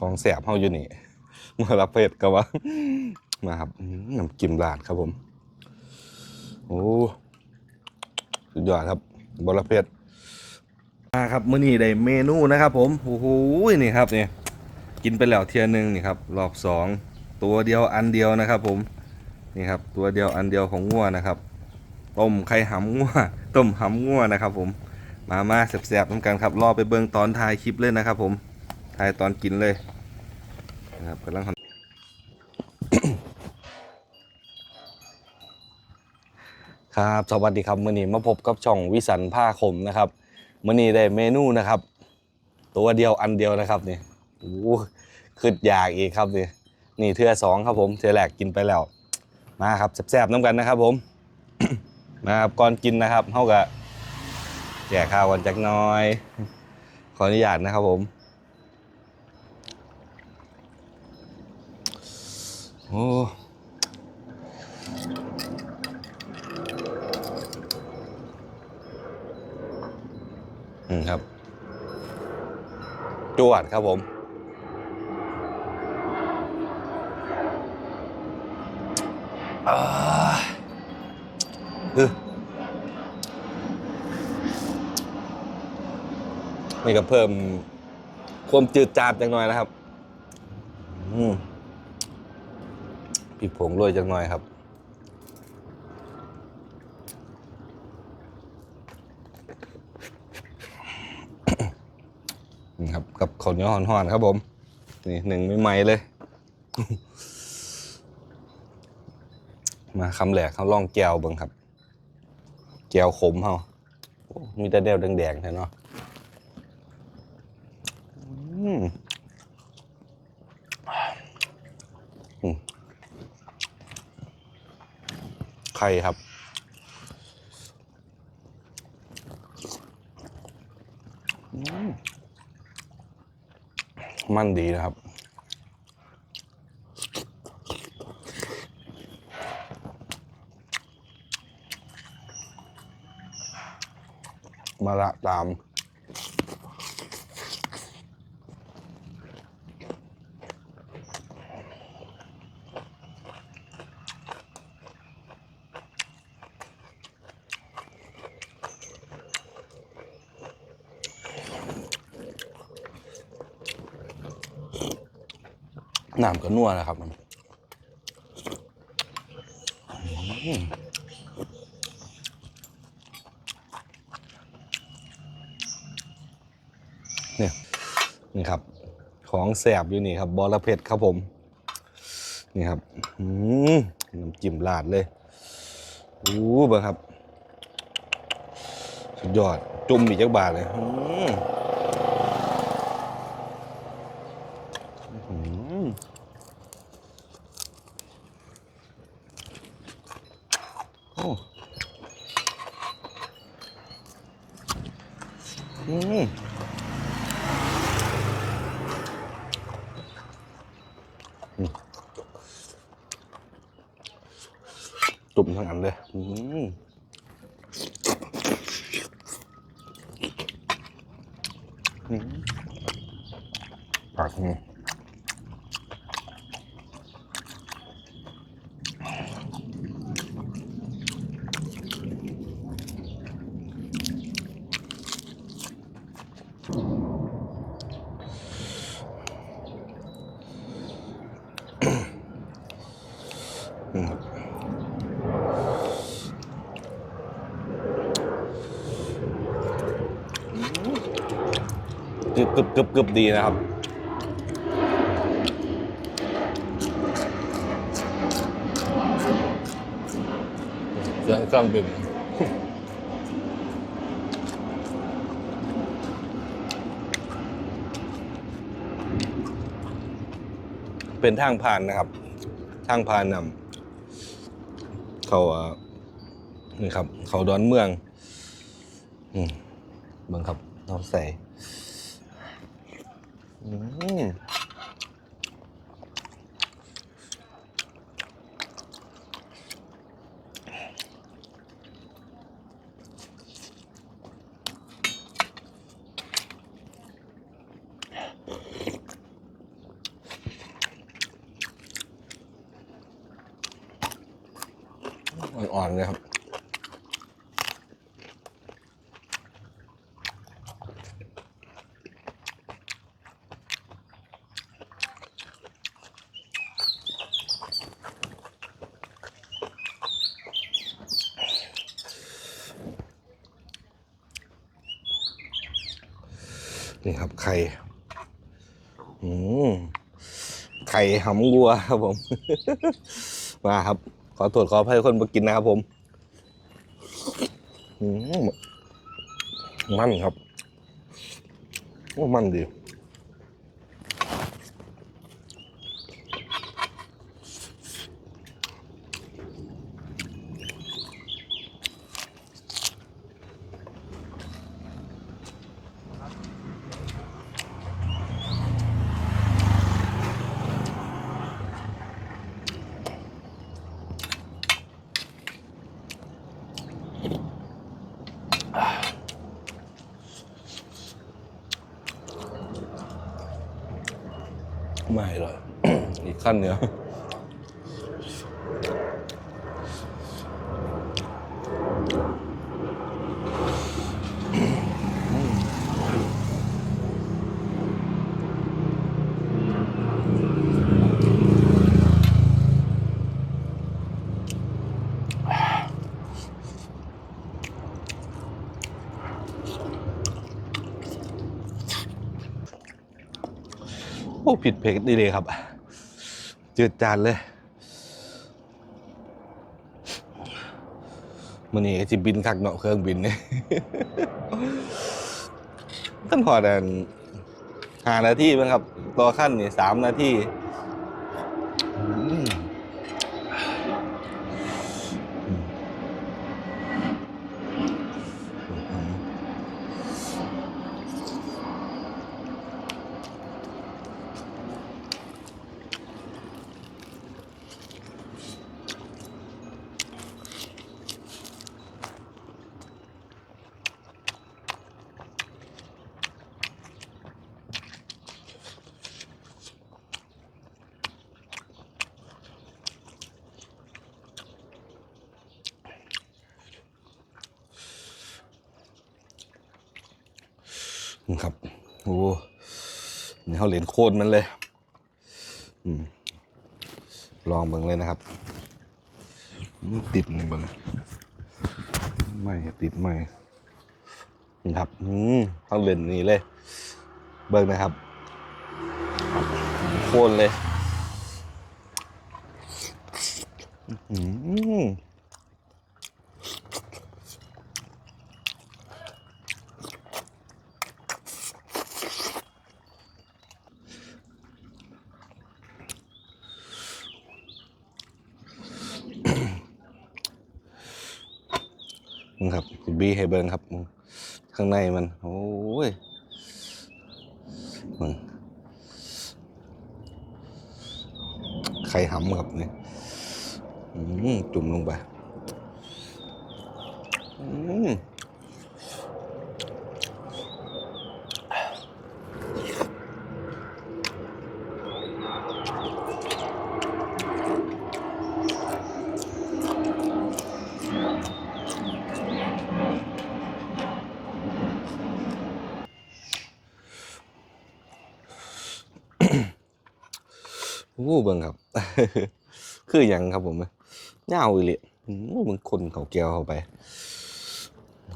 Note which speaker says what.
Speaker 1: ของแสบเฮาอยู่นี่มารับเพชรก็ว่า มาครับน้ำจิ้มราดครับผม โอ้สุดยอดครับบรเพชรมาครับมื้อนี้ได้เมนูนะครับผมโอ้โหนี่ครับนี่กินไปแล้วเทียหนึงนี่ครับรอบสองตัวเดียวอันเดียวนะครับผมนี่ครับตัวเดียวอันเดียวของงัวนะครับต้มไข่หำงัวต้มหำงัวนะครับ ผมมามาแสบๆน้ำกันครับรอไปเบิ่งตอนถ่ายคลิปเลยนะครับผม ถ่ายตอนกินเลยนะครับกำลังทำครับ สวัสดีครับมื่อนี้มาพบกับช่องวิสันผ้าคมนะครับมื่อนี้ได้เมนูนะครับ ตัวเดียวอันเดียวนะครับนี่โอ้โหขึ้นอยากอีกครับนี่นี่เทือสองครับผมเทือแรกกินไปแล้วมาครับแสบๆน้ำกันนะครับผมมาครับก่อนกินนะครับเท่ากับแจกข้าวกันจักน้อย ขออนุญาตนะครับผม โอ้อืมครับจวดครับผมอ่าคือนี่ก็เพิ่มความจืดจาดจังหน่อยนะครับ อืม พริกผงโรยจังหน่อยครับ นี่ครับ กับข้าวเหนียวห่อนๆครับผม นี่หนึ่งไม่ไหมเลย มาคำแหลกเขาล่องแก้วเบิ่งครับ แก้วขมเขามีแต่เดวแดงๆแท้เนาะอืมอืม ไข่ครับมมันดีนะครับ มาละตาม น้ำก็นัวนะครับมันเนี่ยนี่ครับ ของแสบอยู่นี่ครับบอระเพ็ดครับผม นี่ครับน้ำจิ้มราดเลยโอ้เบิ่งครับ สุดยอด จุ่มอีกจักบาทเลยอืมอืม โอ้อืม ตุ่มทั้งอันเลย อืม กึบกึบกึบกึบดีนะครับ เสียงเครื่องบินเป็นทางผ่านนะครับ ทางผ่านนำเขาอ่านี่ครับ เขาดอนเมือง อืมเบิ่งครับเราใส่ อ่อนๆเลยครับ นี่ครับไข่อืมไข่หำวัวครับผม มาครับ ขอตรวจขออภัยคนมากินนะครับผมอืมมันครับโอ้มันดี ไม่เลยอีกขั้นเดียวโอ้ ผิดเพกดีเลยครับ จืดจานเลยมันนี่จิบินคักเนาะเครื่องบินเนี่ยต้นพอดันห้านาทีมั้งครับ ต่อขั้นนี่สามนาที ครับโอ้นี่เขาเหรียญโคนมันเลยอลองเบิ่งเลยนะครับ ติดนี่เบิ่งไม่ติดไม่นี่ครับอืมเขาเหรียญนี่เลย เบิ่งนะครับ โคนเลย อืม ครับบีให้เบิ้งครับข้างในมัน โอ้ยมึงไข่หำครับนี่จุ่มลงไป อืม กู้เบิ้งครับ คืออย่างครับผมเน่าอีเลยอืมมันคนเขาแก้วเข้าไปอื